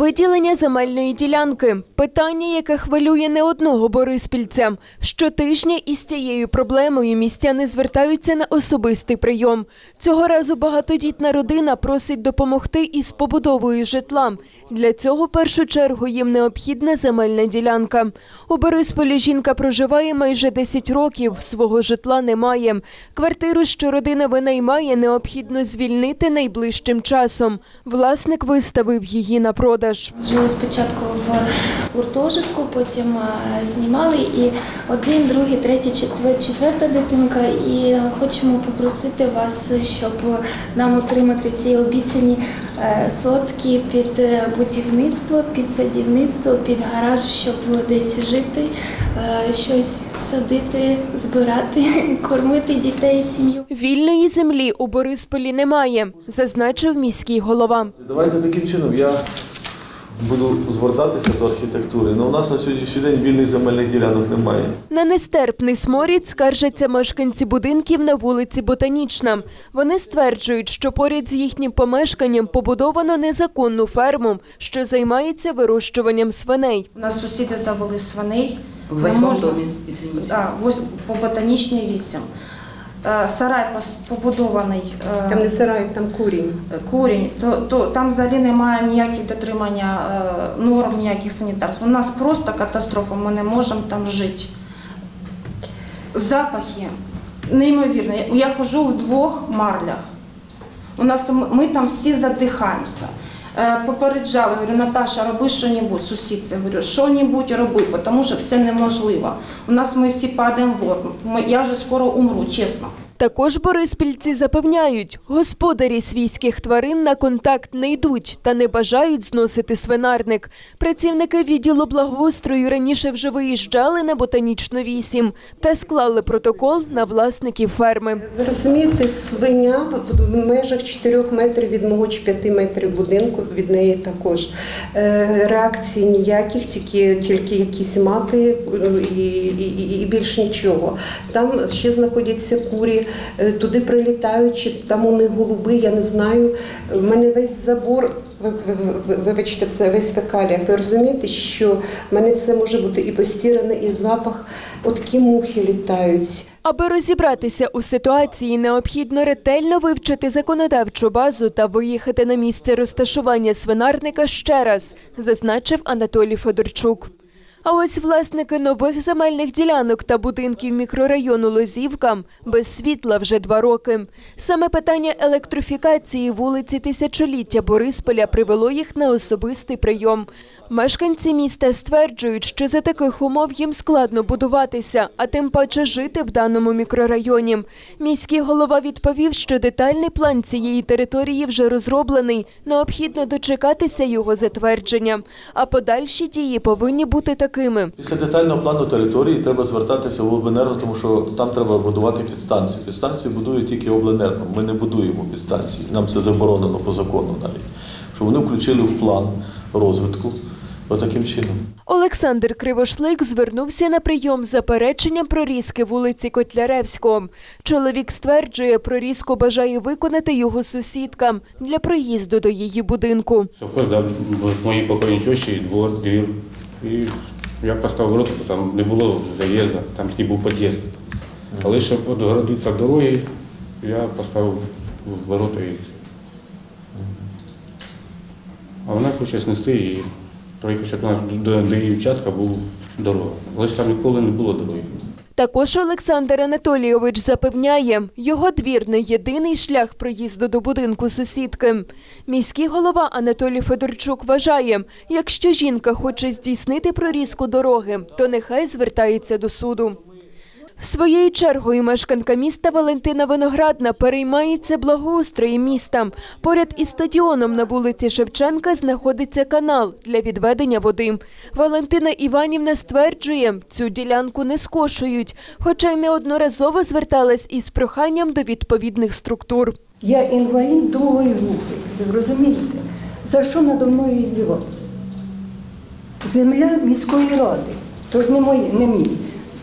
Виділення земельної ділянки питання, яке хвилює не одного бориспільця. Щотижня із цією проблемою містяни звертаються на особистий прийом. Цього разу багатодітна родина просить допомогти із побудовою житла. Для цього в першу чергу їм необхідна земельна ділянка. У Борисполі жінка проживає майже 10 років, свого житла немає. Квартиру, що родина винаймає, необхідно звільнити найближчим часом. Власник виставив її на продаж. Жили спочатку в гуртожитку, потім е, знімали і один, другий, третій, четвер- четверта дитинка. І хочемо попросити вас, щоб нам отримати ці обіцяні е, сотки під е, будівництво, під садівництво, під гараж, щоб десь жити, щось садити, збирати, кормити дітей, сім'ю. Вільної землі у Борисполі немає, зазначив міський голова. Давайте таким чином. Я буду звертатися до архітектури. але у нас на сьогоднішній день вільних земельних ділянок немає. На нестерпний сморід скаржаться мешканці будинків на вулиці Ботанічна. Вони стверджують, що поряд з їхнім помешканням побудовано незаконну ферму, що займається вирощуванням свиней. У нас сусіди завели свиней. В Не восьмом можна- домі. По ботанічній 8. Е, Сарай побудований е, Там не сарай, там курінь. курінь, то, то там взагалі немає ніяких дотримання е, норм, ніяких санітарств. У нас просто катастрофа, ми не можемо там жити. Запахи неймовірно. Я- Я ходжу в двох марлях. У нас ми там всі задихаємося. Е, Попереджали, говорю, Наташа, роби що-небудь, сусідці, говорю, що-небудь роби, тому що це неможливо. У нас ми всі падаємо в орму. Я вже скоро умру, чесно. Також бориспільці запевняють, господарі свійських тварин на контакт не йдуть та не бажають зносити свинарник. Працівники відділу благоустрою раніше вже виїжджали на ботанічну 8 та склали протокол на власників ферми. Ви розумієте, свиня в- межах 4 метрів від мого чи 5 метрів будинку, від неї також. Е, Реакцій ніяких, тільки, тільки якісь мати е, і, і, і більш нічого. Там ще знаходяться курі, туди прилітають, чи там у них голуби, я не знаю. У мене весь забор, ви- ви- ви- вибачте, все, весь в фекаліях. Ви розумієте, що в мене все може бути і постіране, і запах. От такі мухи літають. Аби розібратися у ситуації, необхідно ретельно вивчити законодавчу базу та виїхати на місце розташування свинарника ще раз, зазначив Анатолій Федорчук. А ось власники нових земельних ділянок та будинків мікрорайону Лозівка без світла вже два роки. Саме питання електрифікації вулиці Тисячоліття Борисполя привело їх на особистий прийом. Мешканці міста стверджують, що за таких умов їм складно будуватися, а тим паче жити в даному мікрорайоні. Міський голова відповів, що детальний план цієї території вже розроблений. Необхідно дочекатися його затвердження. А подальші дії повинні бути такими. Після детального плану території треба звертатися в обленерго, тому що там треба будувати підстанції. Підстанції будує тільки обленерго. Ми не будуємо підстанції. Нам це заборонено по закону навіть. Щоб вони включили в план розвитку отаким чином. Олександр Кривошлик звернувся на прийом з запереченням прорізки вулиці Котляревського. Чоловік стверджує, прорізку бажає виконати його сусідка для проїзду до її будинку. Совхоз дав моїй покойній двор, двір. І я поставив ворота, бо там не було заїзду, там тільки був під'їзд. Але щоб відгородитися дороги, я поставив ворота і. А вона хоче снести і проїхати, щоб у нас до, до її участка був дорога. Але ж там ніколи не було дороги. Також Олександр Анатолійович запевняє, його двір не єдиний шлях проїзду до будинку сусідки. Міський голова Анатолій Федорчук вважає, якщо жінка хоче здійснити прорізку дороги, то нехай звертається до суду. Своєю чергою мешканка міста Валентина Виноградна переймається благоустроєм міста. Поряд із стадіоном на вулиці Шевченка знаходиться канал для відведення води. Валентина Іванівна стверджує, цю ділянку не скошують, хоча й неодноразово зверталась із проханням до відповідних структур. Я інвалід другої групи, ви розумієте? За що надо мною здіватися? Земля міської ради, тож не мій.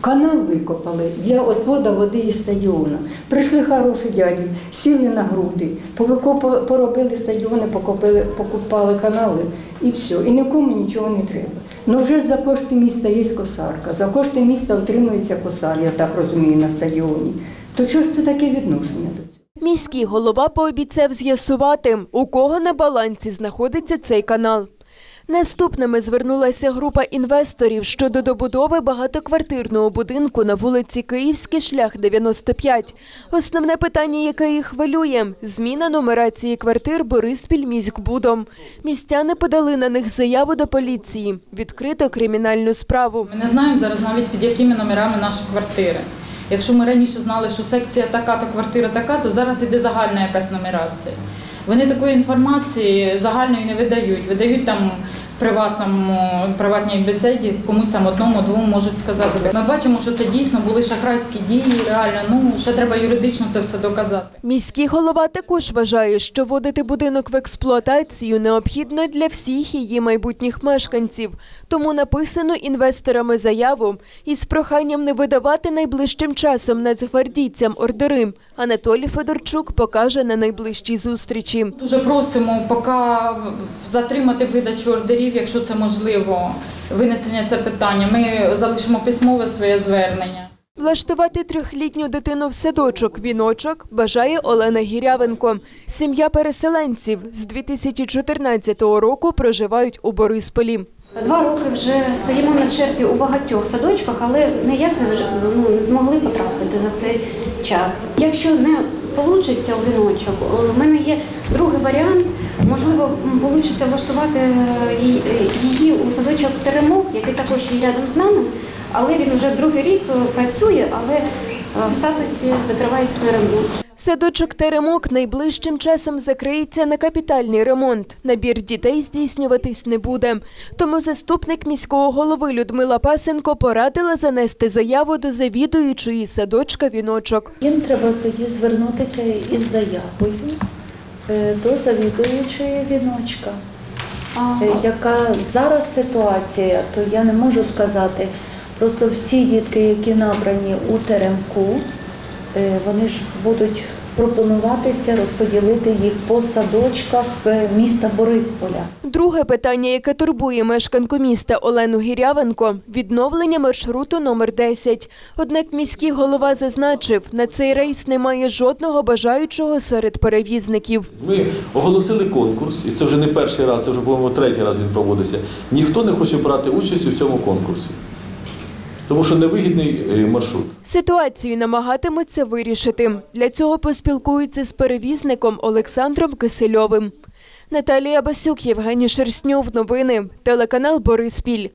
Канал викопали для відводу води із стадіону. Прийшли хороші дяді, сіли на груди, поробили стадіони, покопили, покупали канали і все. І нікому нічого не треба. Ну вже за кошти міста є косарка, за кошти міста отримується косар, я так розумію, на стадіоні. То чого ж це таке відношення до цього? Міський голова пообіцяв з'ясувати, у кого на балансі знаходиться цей канал. Наступними звернулася група інвесторів щодо добудови багатоквартирного будинку на вулиці Київський шлях 95. Основне питання, яке їх хвилює – зміна нумерації квартир Бориспіль міськбудом. Містяни подали на них заяву до поліції. Відкрито кримінальну справу. Ми не знаємо зараз навіть під якими номерами наші квартири. Якщо ми раніше знали, що секція така, то квартира така, то зараз іде загальна якась нумерація. Вони такої інформації загальної не видають. Видають там приватному, приватній беседі, комусь там одному, двом можуть сказати. Ми бачимо, що це дійсно були шахрайські дії, реально. Ну, ще треба юридично це все доказати. Міський голова також вважає, що вводити будинок в експлуатацію необхідно для всіх її майбутніх мешканців. Тому написано інвесторами заяву із проханням не видавати найближчим часом нацгвардійцям ордери. Анатолій Федорчук покаже на найближчій зустрічі. Дуже просимо поки затримати видачу ордерів, якщо це можливо, винесення це питання. Ми залишимо письмове своє звернення. Влаштувати трьохлітню дитину в садочок віночок бажає Олена Гірявенко. Сім'я переселенців з 2014 року проживають у Борисполі. Два роки вже стоїмо на черзі у багатьох садочках, але ніяк не, ну, не змогли потрапити за цей час. Якщо не вийде одиночок. у мене є другий варіант. Можливо, вийде влаштувати е, її- її у садочок Теремок, який також є рядом з нами, але він вже другий рік е, працює, але е, в статусі закривається на ремонт. Садочок Теремок найближчим часом закриється на капітальний ремонт. Набір дітей здійснюватись не буде. Тому заступник міського голови Людмила Пасенко порадила занести заяву до завідуючої садочка віночок. Їм треба тоді звернутися із заявою е, до завідуючої віночка. Е, Яка зараз ситуація, то я не можу сказати. Просто всі дітки, які набрані у теремку, е, вони ж будуть пропонуватися розподілити їх по садочках е, міста Борисполя. Друге питання, яке турбує мешканку міста Олену Гірявенко – відновлення маршруту номер 10. Однак міський голова зазначив, на цей рейс немає жодного бажаючого серед перевізників. Ми оголосили конкурс, і це вже не перший раз, це вже, по-моєму, третій раз він проводиться. Ніхто не хоче брати участь у цьому конкурсі, тому що невигідний е, маршрут. Ситуацію намагатимуться вирішити. Для цього поспілкуються з перевізником Олександром Кисельовим. Наталія Басюк, Євгеній Шерстнюв. Новини. Телеканал Бориспіль.